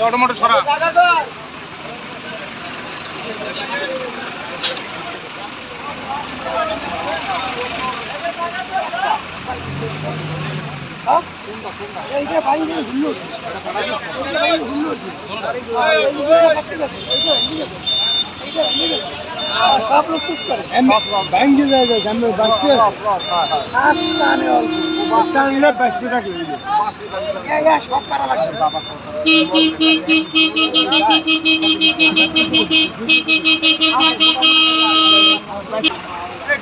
অটোমেটো সরা ব্যাংকে যাবে সামনে বাচ্চা টানে অল্প টানলে বাচ্চা থাকে সব করা লাগবে বাবা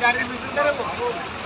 গাড়ির পিছন